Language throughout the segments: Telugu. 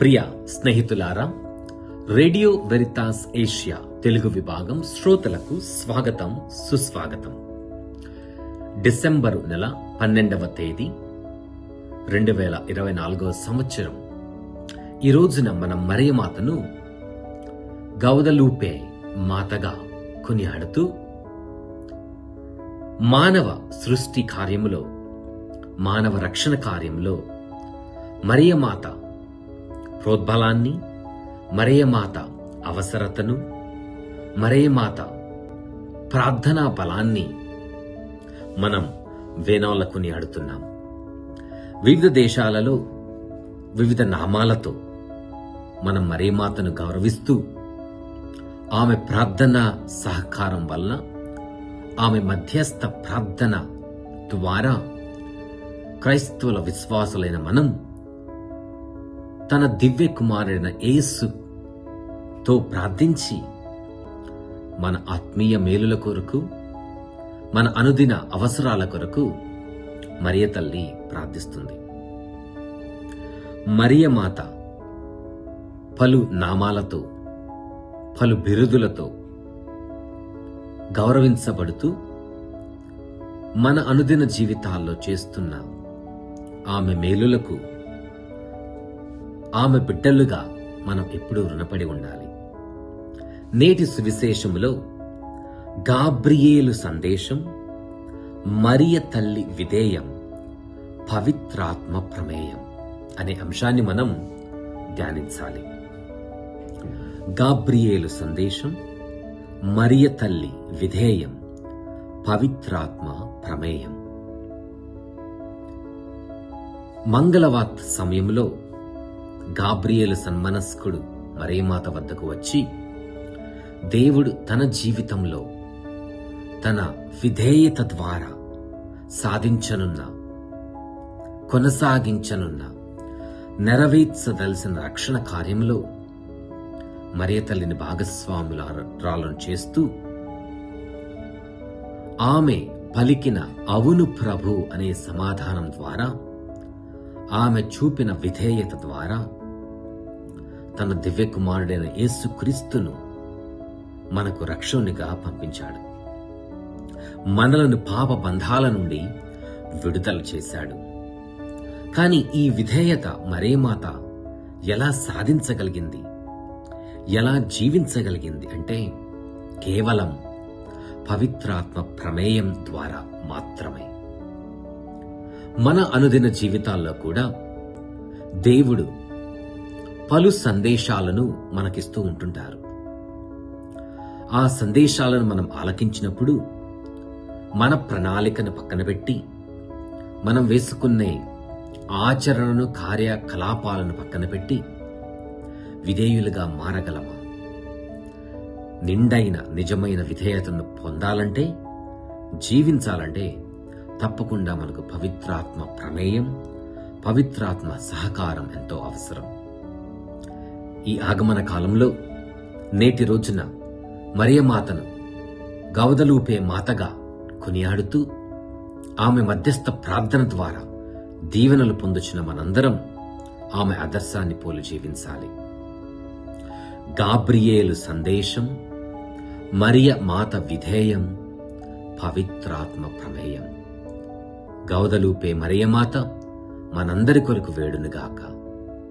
ప్రియ స్నేహితులారా రేడియో వెరితాస్ ఏషియా తెలుగు విభాగం శ్రోతలకు స్వాగతం సుస్వాగతం. డిసెంబరు నెల పన్నెండవ తేదీ రెండు వేల ఇరవై నాలుగవ సంవత్సరం. ఈ రోజున మనం మరియమాతను గౌదలూపే మాతగా కొనియాడుతూ మానవ సృష్టి కార్యములో మానవ రక్షణ కార్యంలో మరియమాత ప్రోద్బలాన్ని మరేమాత అవసరతను మరేమాత ప్రార్థనా బలాన్ని మనం వేనోళ్ళకుని ఆడుతున్నాం. వివిధ దేశాలలో వివిధ నామాలతో మనం మరేమాతను గౌరవిస్తూ ఆమె ప్రార్థన సహకారం వలన ఆమె మధ్యస్థ ప్రార్థన ద్వారా క్రైస్తవుల విశ్వాసులైన మనం తన దివ్య కుమారుడైన యేసుతో ప్రార్థించి మన ఆత్మీయ మేలుల కొరకు మన అనుదిన అవసరాల కొరకు మరియ తల్లి ప్రార్థిస్తుంది. మరియ మాత పలు నామాలతో పలు బిరుదులతో గౌరవించబడుతూ మన అనుదిన జీవితాల్లో చేస్తున్న ఆమె మేలులకు ఆమె బిడ్డలుగా మనం ఎప్పుడూ రుణపడి ఉండాలి. నేటి సువిశేషములో గాబ్రియేలు సందేశం మరియ తల్లి విధేయం పవిత్రాత్మ ప్రమేయం అనే అంశాన్ని మనం ధ్యానించాలి. గాబ్రియేలు సందేశం మరియ తల్లి విధేయం పవిత్రాత్మ ప్రమేయం. మంగళవార్త సమయంలో గాబ్రియేలు సన్మనస్కుడు మరేమాత వద్దకు వచ్చి దేవుడు తన జీవితంలో తన విధేయత ద్వారా సాధించనున్న కొనసాగించనున్న నెరవేర్చదలసిన రక్షణ కార్యంలో మరియ తల్లిని రాలను చేస్తూ ఆమె పలికిన అవును ప్రభు అనే సమాధానం ద్వారా ఆమె చూపిన విధేయత ద్వారా తన దివ్య కుమారుడైన యేసుక్రీస్తును మనకు రక్షణునిగా పంపించాడు. మనలను పాప బంధాల నుండి విడుదల చేశాడు. కానీ ఈ విధేయత మరే మాత ఎలా సాధించగలిగింది? ఎలా జీవించగలిగింది అంటే కేవలం పవిత్రాత్మ ప్రమేయం ద్వారా మాత్రమే. మన అనుదిన జీవితాల్లో కూడా దేవుడు పలు సందేశాలను మనకిస్తూ ఉంటుంటారు. ఆ సందేశాలను మనం ఆలకించినప్పుడు మన ప్రణాళికను పక్కన పెట్టి మనం వేసుకునే ఆచరణను కార్యకలాపాలను పక్కన పెట్టి విధేయులుగా మారగలమా? నిండైన నిజమైన విధేయతను పొందాలంటే జీవించాలంటే తప్పకుండా మనకు పవిత్రాత్మ ప్రమేయం పవిత్రాత్మ సహకారం ఎంతో అవసరం. ఈ ఆగమన కాలంలో నేటి రోజున మరియమాతను గవదలూపే మాతగా కొనియాడుతూ ఆమె మధ్యస్థ ప్రార్థన ద్వారా దీవెనలు పొందుచిన మనందరం ఆమె ఆదర్శాన్ని పోలు జీవించాలి. గాబ్రియేలు సందేశం మరియ మాత విధేయం పవిత్రాత్మ ప్రమేయం. గౌదలూపే మరియమాత మనందరి కొరకు వేడునుగాక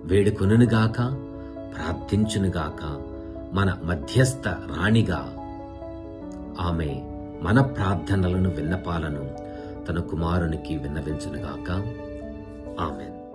వేడుకొనుగాక ప్రార్థించునుగాక. మన మధ్యస్థ రాణిగా. ఆమె మన ప్రార్థనలను విన్నపాలను తన కుమారునికి విన్నవించునుగాక. ఆమెన్.